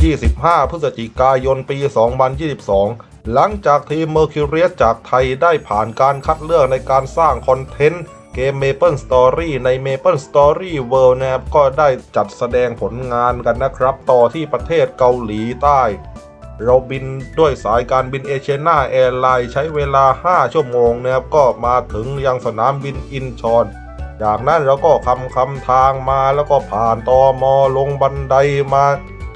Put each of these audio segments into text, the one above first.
25 พฤศจิกายนปี 2022 หลังจากทีมเมอร์คิวเรียสจากไทยได้ผ่านการคัดเลือกในการสร้างคอนเทนต์เกม Maple Story ใน Maple Story World นะครับก็ได้จัดแสดงผลงานกันนะครับ ต่อที่ประเทศเกาหลีใต้ เราบินด้วยสายการบินเอเชียนาแอร์ไลน์ใช้เวลา 5 ชั่วโมงนะครับ ก็มาถึงยังสนามบินอินชอน จากนั้นเราก็คำคำทางมาแล้วก็ผ่านตอมอลงบันไดมา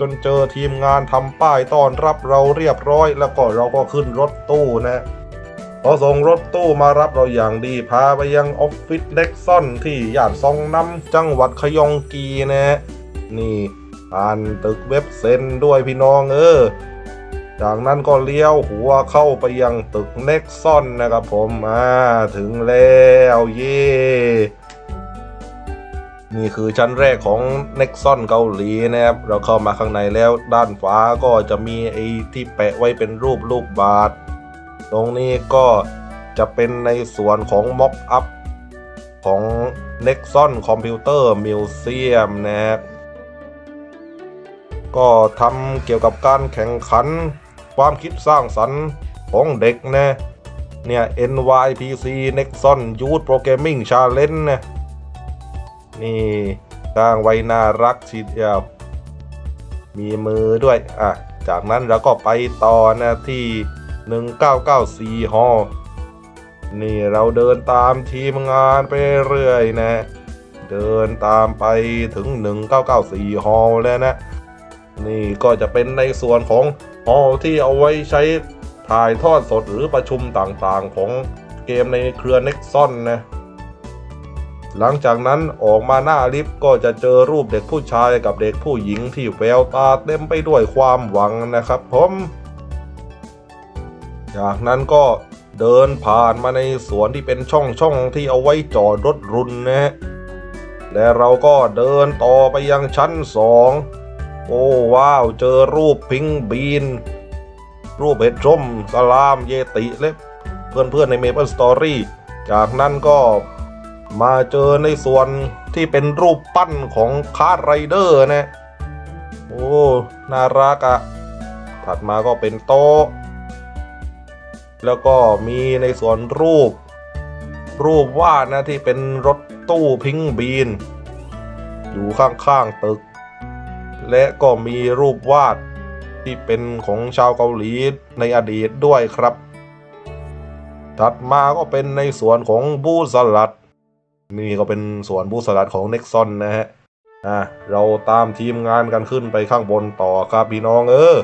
จนเจอทีมงานทำป้ายต้อนรับเราเรียบร้อย แล้วก็เราก็ขึ้นรถตู้นะพอส่งรถตู้มารับเราอย่างดีพาไปยังออฟฟิศเล็กซอนที่ย่านซองน้ำจังหวัดขยองกีนะนี่ผ่านตึกเว็บเซนด้วยพี่น้องเออจากนั้นก็เลี้ยวหัวเข้าไปยังตึกเน็กซอนนะครับผม อ่า ถึงแล้วเย่ นี่คือชั้นแรกของเน็กซอนเกาหลีนะครับ เราเข้ามาข้างในแล้วด้านฟ้าก็จะมีไอ้ที่แปะไว้เป็นรูปลูกบาศก์ตรงนี้ก็จะเป็นในส่วนของม็อกอัพของ Nexon Computer Museum นะครับก็ทำเกี่ยวกับการแข่งขัน ความคิดสร้างสรรค์ของเด็กนะเนี่ย NYPC Nexon Youth Programming Challenge นะ นี่สร้างไว้น่ารักทีเดียวมีมือด้วย อะ จากนั้นเราก็ไปต่อนะที่ 1994ฮอลนี่เราเดินตามทีมงานไปเรื่อยนะ เดินตามไปถึง 1994ฮอลแล้วนะ นี่ก็จะเป็นในส่วนของฮอลที่เอาไว้ใช้ถ่ายทอดสดหรือประชุมต่างๆของเกมในเครือ Nexon นะ หลังจากนั้นออกมาหน้าลิฟต์ก็จะเจอรูปเด็กผู้ชายกับเด็กผู้หญิงที่แววตาเต็มไปด้วยความหวังนะครับผมจากนั้นก็เดินผ่านมาในสวนที่เป็นช่องช่องที่เอาไว้จอดรถรุนนะฮะและเราก็เดินต่อไปยังชั้นสองโอ้ว้าวเจอรูปพิงบีน รูปเห็ดชมสลามเยติและเพื่อนๆใน Maple Story จากนั้นก็ มาเจอในส่วนที่เป็นรูปปั้นของคาร์ไรเดอร์นะ โอ้ น่ารักอะ่ะถัดมาก็เป็นโต๊ะ แล้วก็มีในส่วนรูป รูปวาดนะที่เป็นรถตู้พิงบีน อยู่ข้างๆตึก และก็มีรูปวาดที่เป็นของชาวเกาหลีในอดีตด้วยครับ ถัดมาก็เป็นในส่วนของบูสลัด นี่ก็เป็นสวนบูสลัดของเน็กซอนนะฮะ อะ เราตามทีมงานกันขึ้นไปข้างบนต่อครับพี่น้องเออ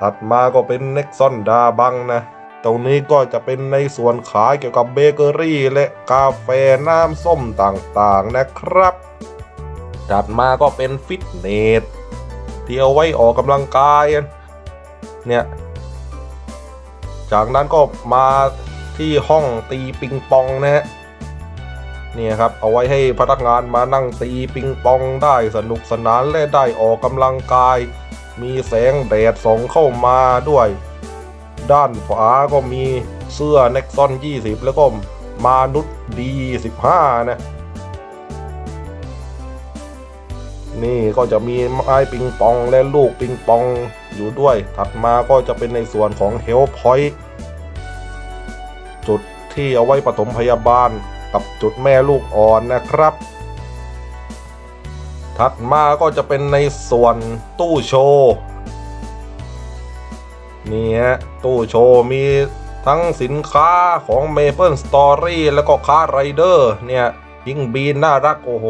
ถัดมาก็เป็นเน็กซอนดาบังนะ ตรงนี้ก็จะเป็นในส่วนขายเกี่ยวกับเบเกอรี่และกาแฟน้ำส้มต่างๆนะครับ ถัดมาก็เป็นฟิตเนสที่เอาไว้ออกกำลังกาย เนี่ย จากนั้นก็มาที่ห้องตีปิงปองนะฮะ นี่ยครับเอาไว้ให้พนักงานมานั่งตีปิงปองได้สนุกสนานและได้ออกกำลังกาย มีแสงแดดส่องเข้ามาด้วย ด้านขวาก็มีเสื้อ Nexon 20 แล้วก็มานุษย์ดี15นะนี่ก็จะมีไม้ปิงปองและลูกปิงปองอยู่ด้วย ถัดมาก็จะเป็นในส่วนของ Health Point จุดที่เอาไว้ปฐมพยาบาล กับจุดแม่ลูกอ่อนนะครับ ถัดมาก็จะเป็นในส่วนตู้โชว์นี่ฮะตู้โชว์มีทั้งสินค้าของ Maple Story แล้วก็ค้าไรเดอร์เนี่ยยิงบีนน่ารัก โอ้โห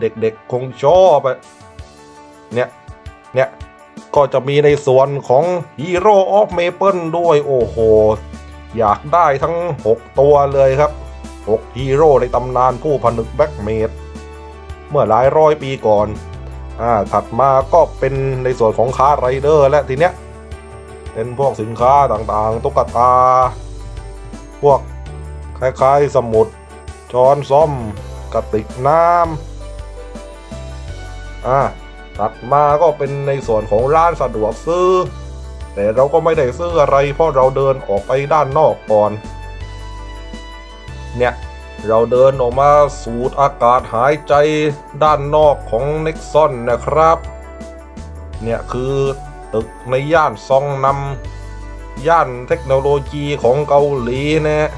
เด็กๆ คงชอบอะเนี่ยเนี่ยก็จะมีในส่วนของ Hero of Maple ด้วย โอ้โห อยากได้ทั้ง 6 ตัวเลยครับ 6ฮีโร่ในตำนานผู้ผนึกแบ็กเมดเมื่อหลายร้อยปีก่อน อ่า ถัดมาก็เป็นในส่วนของค้าไรเดอร์และทีเนี้ย เป็นพวกสินค้าต่างๆ ตุ๊กตา พวกคล้ายๆ สมุด ช้อนซ่อม กระติกน้ำ อ่า ถัดมาก็เป็นในส่วนของร้านสะดวกซื้อ แต่เราก็ไม่ได้ซื้ออะไรเพราะเราเดินออกไปด้านนอกก่อน เนี่ย เราเดินออกมาสูดอากาศหายใจด้านนอกของเน็กซอนนะครับ เนี่ยคือตึกในย่านซองนำย่านเทคโนโลยีของเกาหลีนะฮะ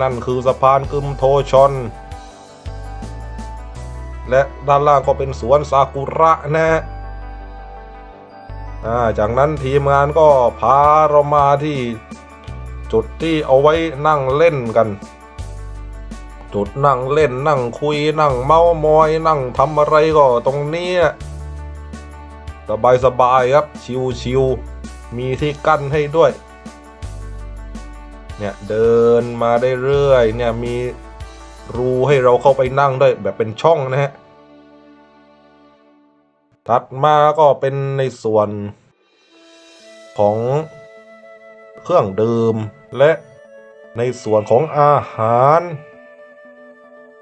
นั่นคือสะพานกึมโทชอน และด้านล่างก็เป็นสวนซากุระนะฮะจากนั้นทีมงานก็พาเรามาที่ จุดที่เอาไว้นั่งเล่นกัน จุดนั่งเล่นนั่งคุยนั่งเมามอย นั่งทำอะไรก็ตรงนี้สบายสบายครับชิวๆมีที่กั้นให้ด้วย เนี่ยเดินมาได้เรื่อยเนี่ยมีรูให้เราเข้าไปนั่งด้วยแบบเป็นช่องนะฮะ ถัดมาก็เป็นในส่วนของเครื่องดื่ม และในส่วนของอาหาร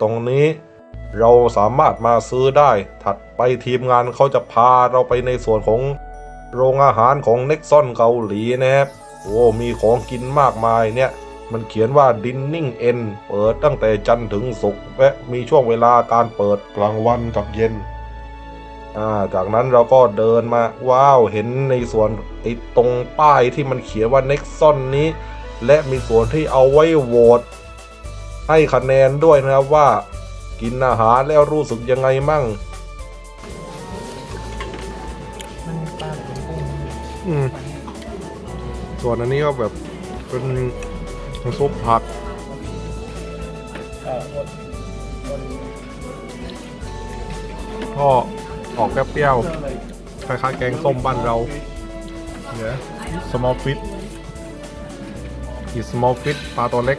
ตรงนี้เราสามารถมาซื้อได้ ถัดไปทีมงานเขาจะพาเราไปในส่วนของโรงอาหารของเน็กซอนเกาหลีนะครับโอ้มีของกินมากมายเนี่ย มันเขียนว่า Dining N เปิดตั้งแต่จันทร์ถึงศุกร์และมีช่วงเวลาการเปิดกลางวันกับเย็นอ่าจากนั้นเราก็เดินมาว้าวเห็นในส่วนไอ้ตรงป้ายที่มันเขียนว่า Nexon นี้ และมีส่วนที่เอาไว้โหวตให้คะแนนด้วยนะครับว่ากินอาหารแล้วรู้สึกยังไงมั่ง มันปลาเป็นกุ้งอืม ส่วนอันนี้ก็แบบเป็นซุปผักเอ่อคนคนก็ออกเปรี้ยวเจอเลยๆคล้ายๆแกงส้มบ้านเรา เนี่ย small fish is small fish ปลาตัวเล็ก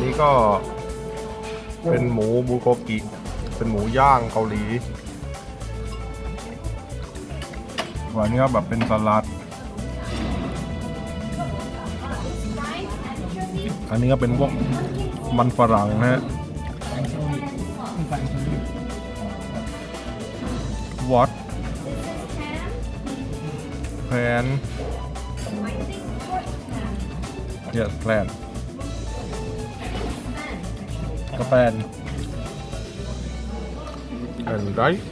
นี่ก็เป็นหมูบูโกกิ เป็นหมูย่างเกาหลีส่วนนี้ก็แบบเป็นสลัด อันนี้ก็เป็นพวกมันฝรั่งนะฮะแฟงโซลิแฟง โซลิ what plan yes plan ก็ plan and right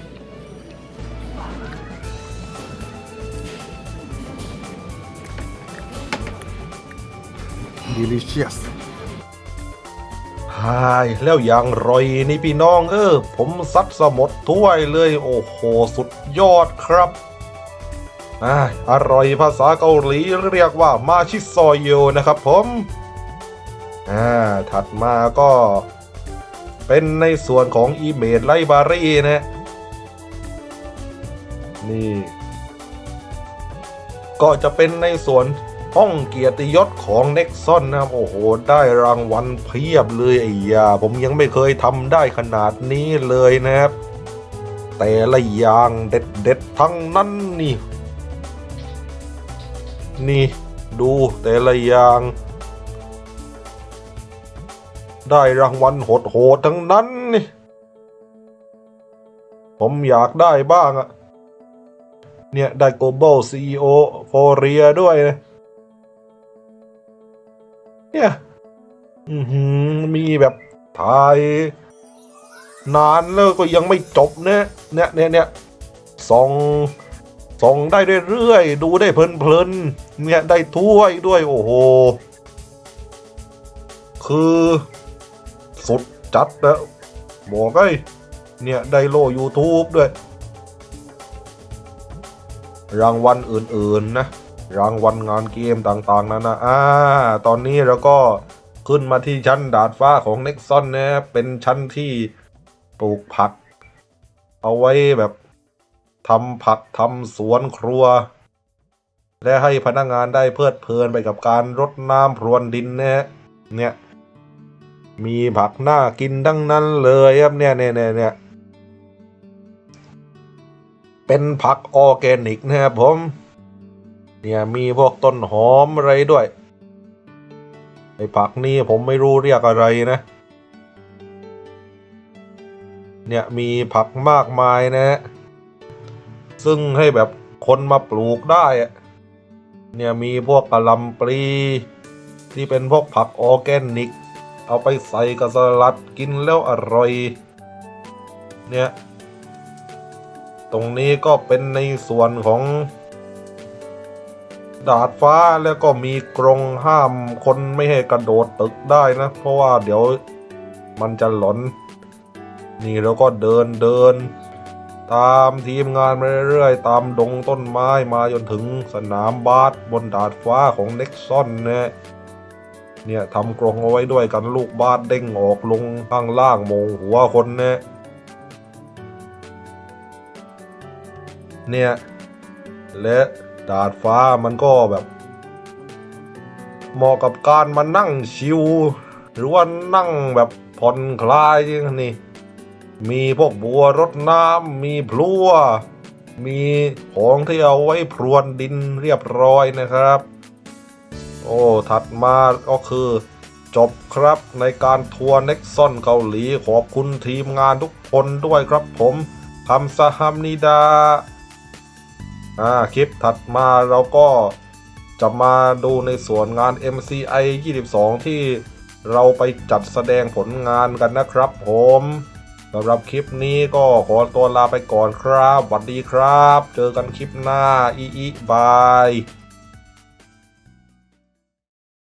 delicious ฮายแล้วอย่างรอยนี่พี่น้องเออ ผมซัดสมดถ้วยเลย โอ้โห สุดยอดครับ อ่าอร่อยภาษาเกาหลีเรียกว่ามาชิซอยโยนะครับผมอ่าถัดมาก็เป็นในส่วนของอีเมดไลบารีนะนี่ ก็จะเป็นในส่วนห้องเกียรติยศของเน็กซอนนะครับ โอ้โห ได้รางวัลเพียบเลยไอ้ยา ผมยังไม่เคยทำได้ขนาดนี้เลยนะครับ แต่ละอย่างเด็ดๆทั้งนั้นนี่ นี่ ดูแต่ละอย่าง ได้รางวัลโหดๆทั้งนั้นนี่ ผมอยากได้บ้างอะเนี่ย ได้ global CEO for Ria ด้วยนะเนี่ยมีแบบถ่าย นานแล้วก็ยังไม่จบเนี่ยเนี่ยเนี่ยเนี่ยสอง ส่องได้เรื่อยๆ ดูได้เพลินๆ เนี่ยได้ถ้วยด้วยโอ้โห คือ สุดจัดแล้วบอกไอ้ยเนี่ยได้โล YouTube ด้วย รางวัลอื่นๆนะ รางวัลงานเกมต่างๆ นั้นนะอ่า ตอนนี้เราก็ขึ้นมาที่ชั้นดาดฟ้าของ Nexon นะ เป็นชั้นที่ปลูกผัก เอาไว้แบบ ทำผักทำสวนครัว และให้พนักงานได้เพลิดเพลินไปกับการรดน้ำพรวนดินนะฮะเนี่ยมีผักน่ากินทั้งนั้นเลยครับเนี่ยเนี่ยเนี่ยเนี่ยเป็นผักออร์แกนิกนะครับผม เนี่ยมีพวกต้นหอมอะไรด้วยไอ้ผักนี่ผมไม่รู้เรียกอะไรนะ เนี่ยมีผักมากมายนะฮะ ซึ่งให้แบบคนมาปลูกได้เนี่ยมีพวกกะหล่ำปลีที่เป็นพวกผักออร์แกนิก เอาไปใส่กับสลัดกินแล้วอร่อย เนี่ย ตรงนี้ก็เป็นในส่วนของดาดฟ้าแล้วก็มีกรงห้ามคนไม่ให้กระโดดตึกได้นะ เพราะว่าเดี๋ยวมันจะหลอนนี่เราก็เดินเดิน ตามทีมงานมาเรื่อยๆ ตามดงต้นไม้มาจนถึงสนามบาสบนดาดฟ้าของเน็กซอนนะเนี่ยทำกรงเอาไว้ด้วยกันลูกบาสเด้งออกลงข้างล่างโมงหัวคนนะเนี่ย และดาดฟ้ามันก็แบบ เหมาะกับการมานั่งชิว หรือว่านั่งแบบผ่อนคลายจริงๆนี่ มีพวกบัวรดน้ำมีพลัวมีของที่เอาไว้พรวนดินเรียบร้อยนะครับ โอ้ ถัดมาก็คือ จบครับในการทัวร์เน็กซอนเกาหลีขอบคุณทีมงานทุกคนด้วยครับผมคำสฮัมนิดา อ่า คลิปถัดมาเราก็จะมาดูในส่วนงาน MCI 22 ที่เราไปจัดแสดงผลงานกันนะครับผม สำหรับคลิปนี้ก็ขอตัวลาไปก่อนครับสวัสดีครับ เจอกันคลิปหน้าอีอีบาย